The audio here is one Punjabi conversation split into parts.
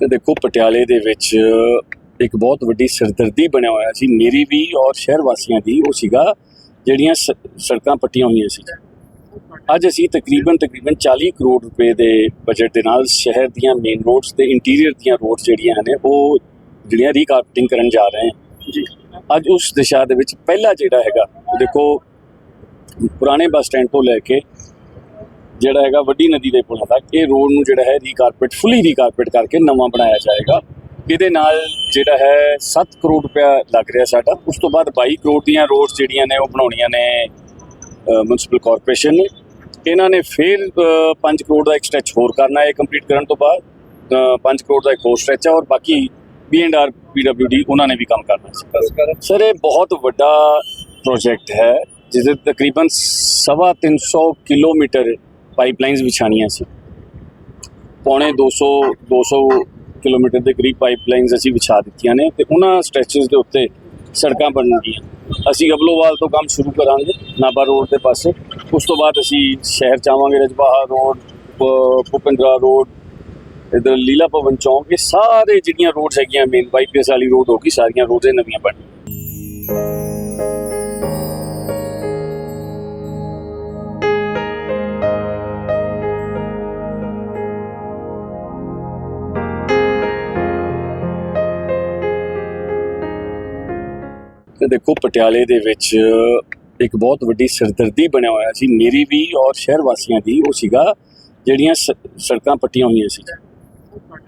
ਤੇ ਦੇਖੋ ਪਟਿਆਲੇ ਦੇ ਵਿੱਚ ਇੱਕ ਬਹੁਤ ਵੱਡੀ ਸਿਰਦਰਦੀ ਬਣਿਆ ਹੋਇਆ ਸੀ। ਮੇਰੀ ਵੀ ਔਰ ਸ਼ਹਿਰ ਵਾਸੀਆਂ ਦੀ ਉਹ ਸੀਗਾ ਜਿਹੜੀਆਂ ਸੜਕਾਂ ਪੱਟੀਆਂ ਹੋਈਆਂ ਸੀ। ਅੱਜ ਅਸੀਂ ਤਕਰੀਬਨ ਤਕਰੀਬਨ 40 ਕਰੋੜ ਰੁਪਏ ਦੇ ਬਜਟ ਦੇ ਨਾਲ ਸ਼ਹਿਰ ਦੀਆਂ ਮੇਨ ਰੋਡਸ ਤੇ ਇੰਟੀਰੀਅਰ ਦੀਆਂ ਰੋਡਸ ਜਿਹੜੀਆਂ ਨੇ ਉਹ ਜਿਹੜੀਆਂ ਰੀਕਾਰਪਟਿੰਗ ਕਰਨ ਜਾ ਰਹੇ ਹਾਂ। ਜੀ। ਅੱਜ ਉਸ ਦਿਸ਼ਾ ਦੇ ਵਿੱਚ ਪਹਿਲਾ ਜਿਹੜਾ ਹੈਗਾ ਦੇਖੋ ਪੁਰਾਣੇ ਬੱਸ ਸਟੈਂਡ ਤੋਂ ਲੈ ਕੇ ਜਿਹੜਾ ਹੈਗਾ ਵੱਡੀ ਨਦੀ ਦੇ ਪੁਲ ਤੱਕ, ਇਹ ਰੋਡ ਨੂੰ ਜਿਹੜਾ ਹੈ ਰੀਕਾਰਪੇਟ ਫੁੱਲੀ ਰੀਕਾਰਪੇਟ ਕਰਕੇ ਨਵਾਂ ਬਣਾਇਆ ਜਾਏਗਾ। ਇਹਦੇ ਨਾਲ ਜਿਹੜਾ ਹੈ 7 ਕਰੋੜ ਰੁਪਇਆ ਲੱਗ ਰਿਹਾ ਸਾਡਾ। ਉਸ ਤੋਂ ਬਾਅਦ 22 ਕਰੋੜ ਦੀਆਂ ਰੋਡਸ ਜਿਹੜੀਆਂ ਨੇ ਉਹ ਬਣਾਉਣੀਆਂ ਨੇ ਮਿਊਨਿਸਪਲ ਕਾਰਪੋਰੇਸ਼ਨ ਨੇ। ਇਹਨਾਂ ਨੇ ਫਿਰ 5 ਕਰੋੜ ਦਾ ਇੱਕ ਸਟ੍ਰੈਚ ਹੋਰ ਕਰਨਾ ਹੈ ਕੰਪਲੀਟ ਕਰਨ ਤੋਂ ਬਾਅਦ। 5 ਕਰੋੜ ਦਾ ਇੱਕ ਹੋਰ ਸਟ੍ਰੈਚ ਹੈ ਔਰ ਬਾਕੀ ਬੀ ਐਂਡ ਆਰ ਪੀਡਬਲਯੂਡੀ ਉਹਨਾਂ ਨੇ ਵੀ ਕੰਮ ਕਰਨਾ ਸੀ ਸਰ, ਇਹ ਬਹੁਤ ਵੱਡਾ ਪ੍ਰੋਜੈਕਟ ਹੈ, ਜਿਸ ਜਿਹਦੇ ਤਕਰੀਬਨ ਸਵਾ 300 ਕਿਲੋਮੀਟਰ ਪਾਈਪਲਾਈਨਸ ਵਿਛਾਣੀਆਂ ਸੀ। ਪੌਣੇ 200 200 ਕਿਲੋਮੀਟਰ ਦੇ ਕਰੀਬ ਪਾਈਪਲਾਈਨਸ ਅਸੀਂ ਵਿਛਾ ਦਿੱਤੀਆਂ ਨੇ ਤੇ ਉਹਨਾਂ ਸਟ੍ਰੈਚਸ ਦੇ ਉੱਤੇ ਸੜਕਾਂ ਬਣਨਗੀਆਂ ਅਸੀਂ ਅਬਲੋਵਾਲ ਤੋਂ ਕੰਮ ਸ਼ੁਰੂ ਕਰਾਂਗੇ ਨਾਬਾ ਰੋਡ ਦੇ ਪਾਸੇ। ਉਸ ਤੋਂ ਬਾਅਦ ਅਸੀਂ ਸ਼ਹਿਰ ਚ ਆਵਾਂਗੇ ਰਜਬਾਹਾ ਰੋਡ, ਪ- ਭੁਪਿੰਦਰਾ ਰੋਡ, ਇਧਰ ਲੀਲਾ ਭਵਨ ਚੌਂਕ, ਇਹ ਸਾਰੇ ਜਿਹੜੀਆਂ ਰੋਡਸ ਹੈਗੀਆਂ ਮੇਨ ਬਾਈਪੀਐਸ ਵਾਲੀ ਰੋਡ ਹੋ ਗਈ, ਸਾਰੀਆਂ ਰੋਡਸ ਨਵੀਆਂ ਬਣ ਤੇ ਦੇਖੋ ਪਟਿਆਲੇ ਦੇ ਵਿੱਚ ਇੱਕ ਬਹੁਤ ਵੱਡੀ ਸਿਰਦਰਦੀ ਬਣਿਆ ਹੋਇਆ ਸੀ। ਮੇਰੀ ਵੀ ਔਰ ਸ਼ਹਿਰ ਵਾਸੀਆਂ ਦੀ ਉਹ ਸੀਗਾ ਜਿਹੜੀਆਂ ਸੜਕਾਂ ਪੱਟੀਆਂ ਹੋਈਆਂ ਸੀ।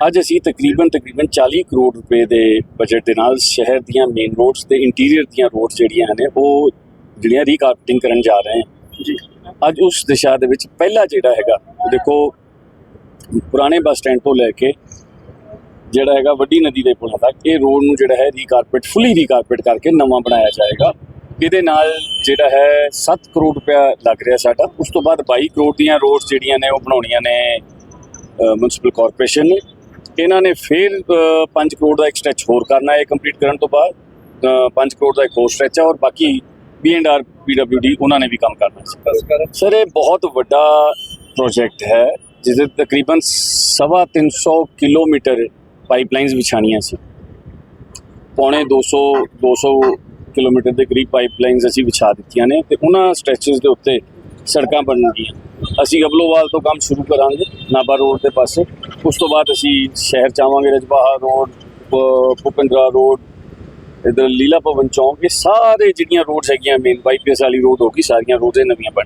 ਅੱਜ ਅਸੀਂ ਤਕਰੀਬਨ ਤਕਰੀਬਨ 40 ਕਰੋੜ ਰੁਪਏ ਦੇ ਬਜਟ ਦੇ ਨਾਲ ਸ਼ਹਿਰ ਦੀਆਂ ਮੇਨ ਰੋਡਸ ਤੇ ਇੰਟੀਰੀਅਰ ਦੀਆਂ ਰੋਡਸ ਜਿਹੜੀਆਂ ਨੇ ਉਹ ਜਿਹੜੀਆਂ ਰੀਕਾਰਪਟਿੰਗ ਕਰਨ ਜਾ ਰਹੇ ਹਾਂ। ਜੀ। ਅੱਜ ਉਸ ਦਿਸ਼ਾ ਦੇ ਵਿੱਚ ਪਹਿਲਾ ਜਿਹੜਾ ਹੈਗਾ ਦੇਖੋ ਪੁਰਾਣੇ ਬੱਸ ਸਟੈਂਡ ਤੋਂ ਲੈ ਕੇ ਜਿਹੜਾ ਹੈਗਾ ਵੱਡੀ ਨਦੀ ਦੇ ਪੁਲ ਤੱਕ, ਇਹ ਰੋਡ ਨੂੰ ਜਿਹੜਾ ਹੈ ਰੀਕਾਰਪੇਟ ਫੁੱਲੀ ਰੀਕਾਰਪੇਟ ਕਰਕੇ ਨਵਾਂ ਬਣਾਇਆ ਜਾਏਗਾ। ਇਹਦੇ ਨਾਲ ਜਿਹੜਾ ਹੈ 7 ਕਰੋੜ ਰੁਪਇਆ ਲੱਗ ਰਿਹਾ ਸਾਡਾ। ਉਸ ਤੋਂ ਬਾਅਦ 22 ਕਰੋੜ ਦੀਆਂ ਰੋਡਸ ਜਿਹੜੀਆਂ ਨੇ ਉਹ ਬਣਾਉਣੀਆਂ ਨੇ ਮਿਊਨਿਸਪਲ ਕਾਰਪੋਰੇਸ਼ਨ ਨੇ। ਇਹਨਾਂ ਨੇ ਫਿਰ 5 ਕਰੋੜ ਦਾ ਇੱਕ ਸਟ੍ਰੈਚ ਹੋਰ ਕਰਨਾ ਹੈ ਕੰਪਲੀਟ ਕਰਨ ਤੋਂ ਬਾਅਦ। 5 ਕਰੋੜ ਦਾ ਇੱਕ ਹੋਰ ਸਟ੍ਰੈਚ ਹੈ ਔਰ ਬਾਕੀ ਬੀ ਐਂਡ ਆਰ ਪੀਡਬਲਯੂਡੀ ਉਹਨਾਂ ਨੇ ਵੀ ਕੰਮ ਕਰਨਾ ਸੀ ਸਰ, ਇਹ ਬਹੁਤ ਵੱਡਾ ਪ੍ਰੋਜੈਕਟ ਹੈ, ਜਿਸ ਜਿਹਦੇ ਤਕਰੀਬਨ ਸਵਾ 300 ਕਿਲੋਮੀਟਰ ਪਾਈਪਲਾਈਨਸ ਵਿਛਾਣੀਆਂ ਸੀ। ਪੌਣੇ 200 200 ਕਿਲੋਮੀਟਰ ਦੇ ਕਰੀਬ ਪਾਈਪਲਾਈਨਸ ਅਸੀਂ ਵਿਛਾ ਦਿੱਤੀਆਂ ਨੇ ਤੇ ਉਹਨਾਂ ਸਟ੍ਰੈਚਸ ਦੇ ਉੱਤੇ ਸੜਕਾਂ ਬਣਨਗੀਆਂ ਅਸੀਂ ਅਬਲੋਵਾਲ ਤੋਂ ਕੰਮ ਸ਼ੁਰੂ ਕਰਾਂਗੇ ਨਾਬਾ ਰੋਡ ਦੇ ਪਾਸੇ। ਉਸ ਤੋਂ ਬਾਅਦ ਅਸੀਂ ਸ਼ਹਿਰ ਚ ਆਵਾਂਗੇ ਰਜਬਾਹਾ ਰੋਡ, ਪ- ਭੁਪਿੰਦਰਾ ਰੋਡ, ਇਧਰ ਲੀਲਾ ਭਵਨ ਚੌਂਕ, ਇਹ ਸਾਰੇ ਜਿਹੜੀਆਂ ਰੋਡਸ ਹੈਗੀਆਂ ਮੇਨ ਬਾਈਪੀਐਸ ਵਾਲੀ ਰੋਡ ਹੋ ਗਈ, ਸਾਰੀਆਂ ਰੋਡਸ ਨਵੀਆਂ ਬਣ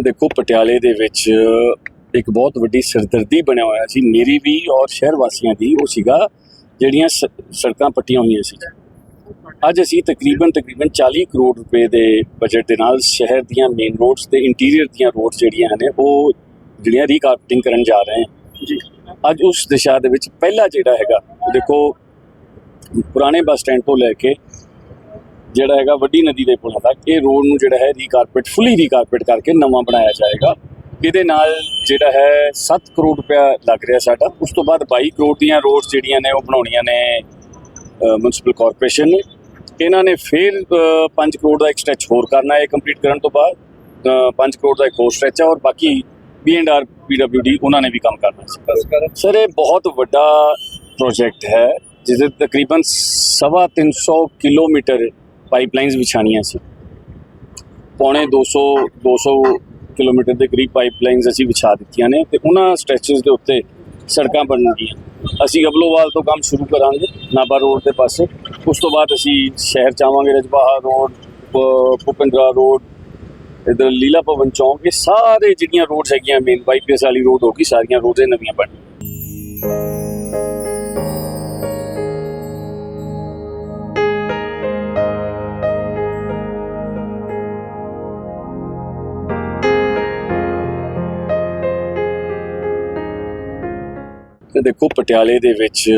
ਤੇ ਦੇਖੋ ਪਟਿਆਲੇ ਦੇ ਵਿੱਚ ਇੱਕ ਬਹੁਤ ਵੱਡੀ ਸਿਰਦਰਦੀ ਬਣਿਆ ਹੋਇਆ ਸੀ। ਮੇਰੀ ਵੀ ਔਰ ਸ਼ਹਿਰ ਵਾਸੀਆਂ ਦੀ ਉਹ ਸੀਗਾ ਜਿਹੜੀਆਂ ਸੜਕਾਂ ਪੱਟੀਆਂ ਹੋਈਆਂ ਸੀ। ਅੱਜ ਅਸੀਂ ਤਕਰੀਬਨ ਤਕਰੀਬਨ 40 ਕਰੋੜ ਰੁਪਏ ਦੇ ਬਜਟ ਦੇ ਨਾਲ ਸ਼ਹਿਰ ਦੀਆਂ ਮੇਨ ਰੋਡਸ ਤੇ ਇੰਟੀਰੀਅਰ ਦੀਆਂ ਰੋਡਸ ਜਿਹੜੀਆਂ ਨੇ ਉਹ ਜਿਹੜੀਆਂ ਰੀਕਾਰਪਟਿੰਗ ਕਰਨ ਜਾ ਰਹੇ ਹਾਂ। ਜੀ। ਅੱਜ ਉਸ ਦਿਸ਼ਾ ਦੇ ਵਿੱਚ ਪਹਿਲਾ ਜਿਹੜਾ ਹੈਗਾ ਦੇਖੋ ਪੁਰਾਣੇ ਬੱਸ ਸਟੈਂਡ ਤੋਂ ਲੈ ਕੇ ਜਿਹੜਾ ਹੈਗਾ ਵੱਡੀ ਨਦੀ ਦੇ ਪੁਲ ਤੱਕ, ਇਹ ਰੋਡ ਨੂੰ ਜਿਹੜਾ ਹੈ ਰੀਕਾਰਪੇਟ ਫੁੱਲੀ ਰੀਕਾਰਪੇਟ ਕਰਕੇ ਨਵਾਂ ਬਣਾਇਆ ਜਾਏਗਾ। ਇਹਦੇ ਨਾਲ ਜਿਹੜਾ ਹੈ 7 ਕਰੋੜ ਰੁਪਇਆ ਲੱਗ ਰਿਹਾ ਸਾਡਾ। ਉਸ ਤੋਂ ਬਾਅਦ 22 ਕਰੋੜ ਦੀਆਂ ਰੋਡਸ ਜਿਹੜੀਆਂ ਨੇ ਉਹ ਬਣਾਉਣੀਆਂ ਨੇ ਮਿਊਨਿਸਪਲ ਕਾਰਪੋਰੇਸ਼ਨ ਨੇ। ਇਹਨਾਂ ਨੇ ਫਿਰ 5 ਕਰੋੜ ਦਾ ਇੱਕ ਸਟ੍ਰੈਚ ਹੋਰ ਕਰਨਾ ਹੈ ਕੰਪਲੀਟ ਕਰਨ ਤੋਂ ਬਾਅਦ। 5 ਕਰੋੜ ਦਾ ਇੱਕ ਹੋਰ ਸਟ੍ਰੈਚ ਹੈ ਔਰ ਬਾਕੀ ਬੀ ਐਂਡ ਆਰ ਪੀਡਬਲਯੂਡੀ ਉਹਨਾਂ ਨੇ ਵੀ ਕੰਮ ਕਰਨਾ ਸੀ ਸਰ, ਇਹ ਬਹੁਤ ਵੱਡਾ ਪ੍ਰੋਜੈਕਟ ਹੈ, ਜਿਸ ਜਿਹਦੇ ਤਕਰੀਬਨ ਸਵਾ 300 ਕਿਲੋਮੀਟਰ ਪਾਈਪਲਾਈਨਸ ਵਿਛਾਣੀਆਂ ਸੀ। ਪੌਣੇ 200 200 ਕਿਲੋਮੀਟਰ ਦੇ ਕਰੀਬ ਪਾਈਪਲਾਈਨਸ ਅਸੀਂ ਵਿਛਾ ਦਿੱਤੀਆਂ ਨੇ ਤੇ ਉਹਨਾਂ ਸਟ੍ਰੈਚਸ ਦੇ ਉੱਤੇ ਸੜਕਾਂ ਬਣਨਗੀਆਂ ਅਸੀਂ ਅਬਲੋਵਾਲ ਤੋਂ ਕੰਮ ਸ਼ੁਰੂ ਕਰਾਂਗੇ ਨਾਬਾ ਰੋਡ ਦੇ ਪਾਸੇ। ਉਸ ਤੋਂ ਬਾਅਦ ਅਸੀਂ ਸ਼ਹਿਰ ਚ ਆਵਾਂਗੇ ਰਜਬਾਹਾ ਰੋਡ, ਪ- ਭੁਪਿੰਦਰਾ ਰੋਡ, ਇਧਰ ਲੀਲਾ ਭਵਨ ਚੌਂਕ, ਇਹ ਸਾਰੇ ਜਿਹੜੀਆਂ ਰੋਡਸ ਹੈਗੀਆਂ ਮੇਨ ਬਾਈਪੀਐਸ ਵਾਲੀ ਰੋਡ ਹੋ ਗਈ, ਸਾਰੀਆਂ ਰੋਡਸ ਨਵੀਆਂ ਬਣ ਤੇ ਦੇਖੋ ਪਟਿਆਲੇ ਦੇ ਵਿੱਚ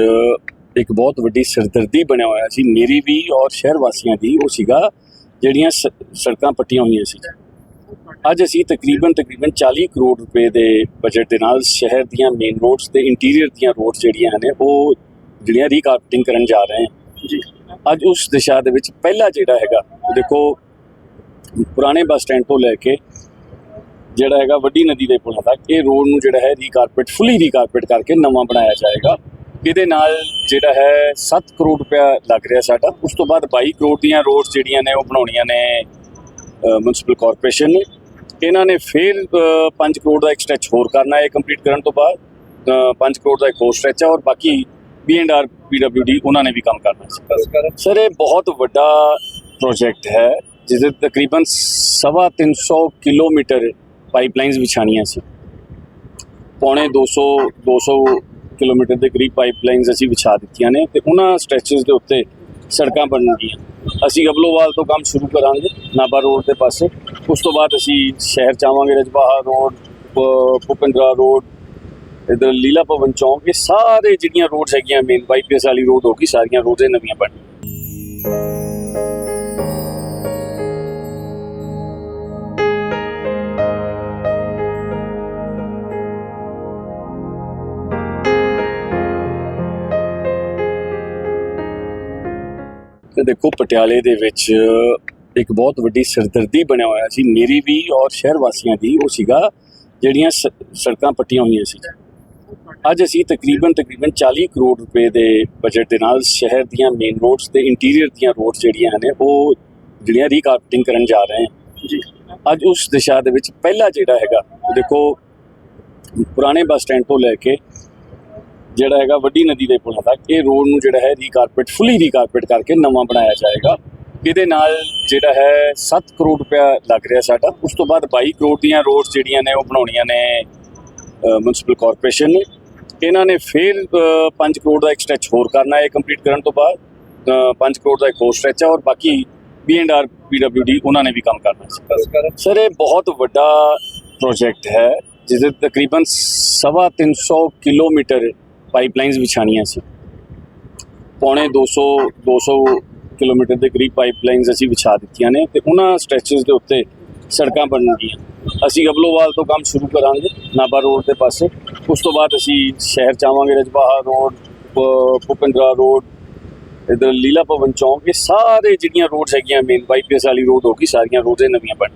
ਇੱਕ ਬਹੁਤ ਵੱਡੀ ਸਿਰਦਰਦੀ ਬਣਿਆ ਹੋਇਆ ਸੀ। ਮੇਰੀ ਵੀ ਔਰ ਸ਼ਹਿਰ ਵਾਸੀਆਂ ਦੀ ਉਹ ਸੀਗਾ ਜਿਹੜੀਆਂ ਸੜਕਾਂ ਪੱਟੀਆਂ ਹੋਈਆਂ ਸੀ। ਅੱਜ ਅਸੀਂ ਤਕਰੀਬਨ ਤਕਰੀਬਨ 40 ਕਰੋੜ ਰੁਪਏ ਦੇ ਬਜਟ ਦੇ ਨਾਲ ਸ਼ਹਿਰ ਦੀਆਂ ਮੇਨ ਰੋਡਸ ਤੇ ਇੰਟੀਰੀਅਰ ਦੀਆਂ ਰੋਡਸ ਜਿਹੜੀਆਂ ਨੇ ਉਹ ਜਿਹੜੀਆਂ ਰੀਕਾਰਪਟਿੰਗ ਕਰਨ ਜਾ ਰਹੇ ਹਾਂ। ਜੀ। ਅੱਜ ਉਸ ਦਿਸ਼ਾ ਦੇ ਵਿੱਚ ਪਹਿਲਾ ਜਿਹੜਾ ਹੈਗਾ ਦੇਖੋ ਪੁਰਾਣੇ ਬੱਸ ਸਟੈਂਡ ਤੋਂ ਲੈ ਕੇ ਜਿਹੜਾ ਹੈਗਾ ਵੱਡੀ ਨਦੀ ਦੇ ਪੁਲ ਤੱਕ, ਇਹ ਰੋਡ ਨੂੰ ਜਿਹੜਾ ਹੈ ਰੀਕਾਰਪੇਟ ਫੁੱਲੀ ਰੀਕਾਰਪੇਟ ਕਰਕੇ ਨਵਾਂ ਬਣਾਇਆ ਜਾਏਗਾ। ਇਹਦੇ ਨਾਲ ਜਿਹੜਾ ਹੈ 7 ਕਰੋੜ ਰੁਪਇਆ ਲੱਗ ਰਿਹਾ ਸਾਡਾ। ਉਸ ਤੋਂ ਬਾਅਦ 22 ਕਰੋੜ ਦੀਆਂ ਰੋਡਸ ਜਿਹੜੀਆਂ ਨੇ ਉਹ ਬਣਾਉਣੀਆਂ ਨੇ ਮਿਊਨਿਸਪਲ ਕਾਰਪੋਰੇਸ਼ਨ ਨੇ। ਇਹਨਾਂ ਨੇ ਫਿਰ 5 ਕਰੋੜ ਦਾ ਇੱਕ ਸਟ੍ਰੈਚ ਹੋਰ ਕਰਨਾ ਹੈ ਕੰਪਲੀਟ ਕਰਨ ਤੋਂ ਬਾਅਦ। 5 ਕਰੋੜ ਦਾ ਇੱਕ ਹੋਰ ਸਟ੍ਰੈਚ ਹੈ ਔਰ ਬਾਕੀ ਬੀ ਐਂਡ ਆਰ ਪੀਡਬਲਯੂਡੀ ਉਹਨਾਂ ਨੇ ਵੀ ਕੰਮ ਕਰਨਾ ਸੀ ਸਰ, ਇਹ ਬਹੁਤ ਵੱਡਾ ਪ੍ਰੋਜੈਕਟ ਹੈ, ਜਿਸ ਜਿਹਦੇ ਤਕਰੀਬਨ ਸਵਾ 300 ਕਿਲੋਮੀਟਰ ਪਾਈਪਲਾਈਨਸ ਵਿਛਾਣੀਆਂ ਸੀ। ਪੌਣੇ 200 200 ਕਿਲੋਮੀਟਰ ਦੇ ਕਰੀਬ ਪਾਈਪਲਾਈਨਸ ਅਸੀਂ ਵਿਛਾ ਦਿੱਤੀਆਂ ਨੇ ਤੇ ਉਹਨਾਂ ਸਟ੍ਰੈਚਸ ਦੇ ਉੱਤੇ ਸੜਕਾਂ ਬਣਨਗੀਆਂ ਅਸੀਂ ਅਬਲੋਵਾਲ ਤੋਂ ਕੰਮ ਸ਼ੁਰੂ ਕਰਾਂਗੇ ਨਾਬਾ ਰੋਡ ਦੇ ਪਾਸੇ। ਉਸ ਤੋਂ ਬਾਅਦ ਅਸੀਂ ਸ਼ਹਿਰ ਚ ਆਵਾਂਗੇ ਰਜਬਾਹਾ ਰੋਡ, ਪ- ਭੁਪਿੰਦਰਾ ਰੋਡ, ਇਧਰ ਲੀਲਾ ਭਵਨ ਚੌਂਕ, ਇਹ ਸਾਰੇ ਜਿਹੜੀਆਂ ਰੋਡਸ ਹੈਗੀਆਂ ਮੇਨ ਬਾਈਪੀਐਸ ਵਾਲੀ ਰੋਡ ਹੋ ਗਈ, ਸਾਰੀਆਂ ਰੋਡਸ ਨਵੀਆਂ ਬਣ ਦੇਖੋ ਪਟਿਆਲੇ ਦੇ ਵਿੱਚ ਇੱਕ ਬਹੁਤ ਵੱਡੀ ਸਿਰਦਰਦੀ ਬਣਿਆ ਹੋਇਆ ਸੀ। ਮੇਰੀ ਵੀ ਔਰ ਸ਼ਹਿਰ ਵਾਸੀਆਂ ਦੀ ਉਹ ਸੀਗਾ ਜਿਹੜੀਆਂ ਸੜਕਾਂ ਪੱਟੀਆਂ ਹੋਈਆਂ ਸੀ। ਅੱਜ ਅਸੀਂ ਤਕਰੀਬਨ ਤਕਰੀਬਨ 40 ਕਰੋੜ ਰੁਪਏ ਦੇ ਬਜਟ ਦੇ ਨਾਲ ਸ਼ਹਿਰ ਦੀਆਂ ਮੇਨ ਰੋਡਸ ਤੇ ਇੰਟੀਰੀਅਰ ਦੀਆਂ ਰੋਡਸ ਜਿਹੜੀਆਂ ਨੇ ਉਹ ਜਿਹੜੀਆਂ ਰੀਕਾਰਪਟਿੰਗ ਕਰਨ ਜਾ ਰਹੇ ਹਾਂ। ਜੀ। ਅੱਜ ਉਸ ਦਿਸ਼ਾ ਦੇ ਵਿੱਚ ਪਹਿਲਾ ਜਿਹੜਾ ਹੈਗਾ ਦੇਖੋ ਪੁਰਾਣੇ ਬੱਸ ਸਟੈਂਡ ਤੋਂ ਲੈ ਕੇ ਜਿਹੜਾ ਹੈਗਾ ਵੱਡੀ ਨਦੀ ਦੇ ਪੁਲ ਤੱਕ, ਇਹ ਰੋਡ ਨੂੰ ਜਿਹੜਾ ਹੈ ਰੀਕਾਰਪੇਟ ਫੁੱਲੀ ਰੀਕਾਰਪੇਟ ਕਰਕੇ ਨਵਾਂ ਬਣਾਇਆ ਜਾਏਗਾ। ਇਹਦੇ ਨਾਲ ਜਿਹੜਾ ਹੈ 7 ਕਰੋੜ ਰੁਪਇਆ ਲੱਗ ਰਿਹਾ ਸਾਡਾ। ਉਸ ਤੋਂ ਬਾਅਦ 22 ਕਰੋੜ ਦੀਆਂ ਰੋਡਸ ਜਿਹੜੀਆਂ ਨੇ ਉਹ ਬਣਾਉਣੀਆਂ ਨੇ ਮਿਊਨਿਸਪਲ ਕਾਰਪੋਰੇਸ਼ਨ ਨੇ। ਇਹਨਾਂ ਨੇ ਫਿਰ 5 ਕਰੋੜ ਦਾ ਇੱਕ ਸਟ੍ਰੈਚ ਹੋਰ ਕਰਨਾ ਹੈ ਕੰਪਲੀਟ ਕਰਨ ਤੋਂ ਬਾਅਦ। 5 ਕਰੋੜ ਦਾ ਇੱਕ ਹੋਰ ਸਟ੍ਰੈਚ ਹੈ ਔਰ ਬਾਕੀ ਬੀ ਐਂਡ ਆਰ ਪੀਡਬਲਯੂਡੀ ਉਹਨਾਂ ਨੇ ਵੀ ਕੰਮ ਕਰਨਾ ਸੀ ਸਰ, ਇਹ ਬਹੁਤ ਵੱਡਾ ਪ੍ਰੋਜੈਕਟ ਹੈ, ਜਿਸ ਜਿਹਦੇ ਤਕਰੀਬਨ ਸਵਾ 300 ਕਿਲੋਮੀਟਰ ਪਾਈਪਲਾਈਨਸ ਵਿਛਾਣੀਆਂ ਸੀ। ਪੌਣੇ 200 200 ਕਿਲੋਮੀਟਰ ਦੇ ਕਰੀਬ ਪਾਈਪਲਾਈਨਸ ਅਸੀਂ ਵਿਛਾ ਦਿੱਤੀਆਂ ਨੇ ਤੇ ਉਹਨਾਂ ਸਟ੍ਰੈਚਸ ਦੇ ਉੱਤੇ ਸੜਕਾਂ ਬਣਨਗੀਆਂ ਅਸੀਂ ਅਬਲੋਵਾਲ ਤੋਂ ਕੰਮ ਸ਼ੁਰੂ ਕਰਾਂਗੇ ਨਾਬਾ ਰੋਡ ਦੇ ਪਾਸੇ। ਉਸ ਤੋਂ ਬਾਅਦ ਅਸੀਂ ਸ਼ਹਿਰ ਚ ਆਵਾਂਗੇ ਰਜਬਾਹਾ ਰੋਡ, ਪ- ਭੁਪਿੰਦਰਾ ਰੋਡ, ਇਧਰ ਲੀਲਾ ਭਵਨ ਚੌਂਕ, ਇਹ ਸਾਰੇ ਜਿਹੜੀਆਂ ਰੋਡਸ ਹੈਗੀਆਂ ਮੇਨ ਬਾਈਪੀਐਸ ਵਾਲੀ ਰੋਡ ਹੋ ਗਈ, ਸਾਰੀਆਂ ਰੋਡਸ ਨਵੀਆਂ ਬਣ